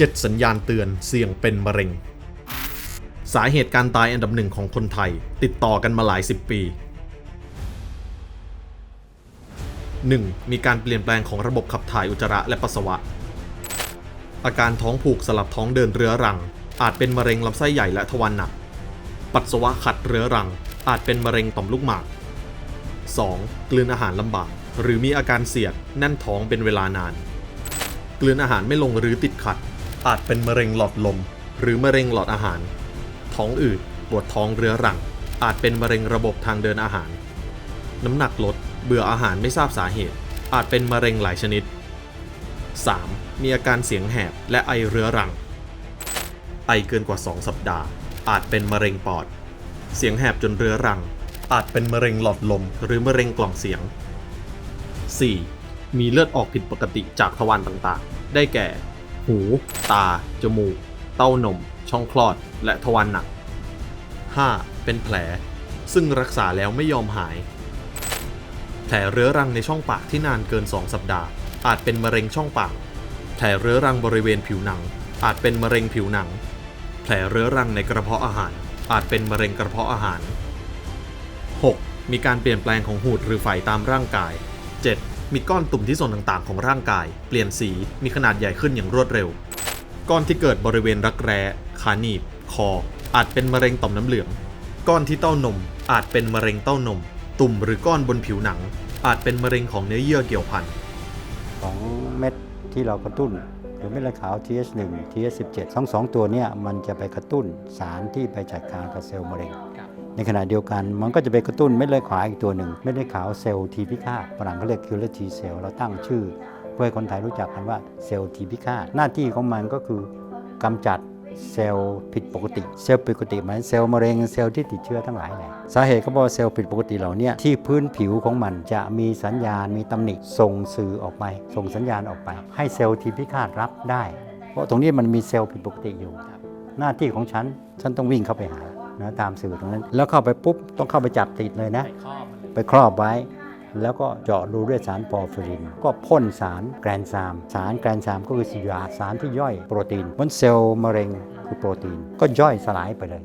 7 สัญญาณเตือนเสี่ยงเป็นมะเร็ง สาเหตุการตายอันดับหนึ่งของคนไทย ติดต่อกันมาหลายสิบปี 1. มีการเปลี่ยนแปลงของระบบขับถ่ายอุจจาระและปัสสาวะ อาการท้องผูกสลับท้องเดินเรื้อรัง อาจเป็นมะเร็งลำไส้ใหญ่และทวารหนัก ปัสสาวะขัดเรื้อรัง อาจเป็นมะเร็งต่อมลูกหมาก 2. กลืนอาหารลำบาก หรือมีอาการเสียดแน่นท้องเป็นเวลานาน กลืนอาหารไม่ลงหรือติดขัด อาจเป็นมะเร็งหลอดลม หรือมะเร็งหลอดอาหาร ท้องอืดปวดท้องเรื้อรัง อาจเป็นมะเร็งระบบทางเดินอาหาร น้ำหนักลด เบื่ออาหารไม่ทราบสาเหตุ อาจเป็นมะเร็งหลายชนิด 3. มีอาการเสียงแหบและไอเรื้อรัง ไอเกินกว่า 2 สัปดาห์ อาจเป็นมะเร็งปอด เสียงแหบจนเรื้อรัง อาจเป็นมะเร็งหลอดลม หรือมะเร็งกล่องเสียง 4. มีเลือดออกผิดปกติจากทวารต่างๆ ได้แก่ หู ตา จมูก เต้านม ช่องคลอด และทวารหนัก 5. เป็นแผล ซึ่งรักษาแล้วไม่ยอมหาย แผลเรื้อรังในช่องปากที่นานเกิน 2 สัปดาห์ อาจเป็นมะเร็งช่องปาก แผลเรื้อรังบริเวณผิวหนัง อาจเป็นมะเร็งผิวหนัง แผลเรื้อรังในกระเพาะอาหาร อาจเป็นมะเร็งกระเพาะอาหาร 6. มีการเปลี่ยนแปลงของหูดหรือไฝตามร่างกาย 7. มีก้อนตุ่มที่ส่วนต่างๆ ของร่างกาย เปลี่ยนสีมีขนาดใหญ่ขึ้นอย่างรวดเร็ว ก้อนที่เกิดบริเวณรักแร้ขาหนีบ คอ อาจเป็นมะเร็งต่อมน้ำเหลือง ก้อนที่เต้านม อาจเป็นมะเร็งเต้านม ตุ่มหรือก้อนบนผิวหนัง อาจเป็นมะเร็งของเนื้อเยื่อเกี่ยวพันของเม็ดที่เรากระตุ้นหรือเม็ดเลือดขาว TH1 TH17 ทั้งสองตัวเนี่ยมันจะไปกระตุ้นสารที่ไปจัดการกับเซลล์มะเร็ง ในขณะเดียวกันมันก็จะไปกระตุ้นเม็ดเลือดขาวอีกตัวหนึ่งเม็ดเลือดขาวเซลล์ทีพิฆาตฝรั่งเขาเรียก killer T cell เราตั้งชื่อ เพื่อให้คนไทยรู้จักกันว่าเซลล์ทีพิฆาตหน้าที่ของมันก็คือกำจัดเซลล์ผิดปกติ เซลล์ผิดปกติหมายเซลล์มะเร็งเซลล์ที่ติดเชื้อทั้งหลายแหละสาเหตุก็เพราะเซลล์ผิดปกติเหล่านี้ที่พื้นผิวของมันจะมีสัญญาณมีตำหนิส่งสื่อออกไป ส่งสัญญาณออกไป ให้เซลล์ทีพิฆาตรับได้ เพราะตรงนี้มันมีเซลล์ผิดปกติอยู่ หน้าที่ของฉันฉันต้องวิ่งเข้าไปหา นะตามสื่อตรงนั้น แล้วเข้าไปปุ๊บต้องเข้าไปจับติดเลยนะ ไปครอบไว้ แล้วก็เจาะรูด้วยสารปอร์ฟิริน ก็พ่นสารแกรนซาม สารแกรนซามก็คือสยาสารที่ย่อยโปรตีนมันเซลล์มะเร็งคือโปรตีน ก็ย่อยสลายไปเลย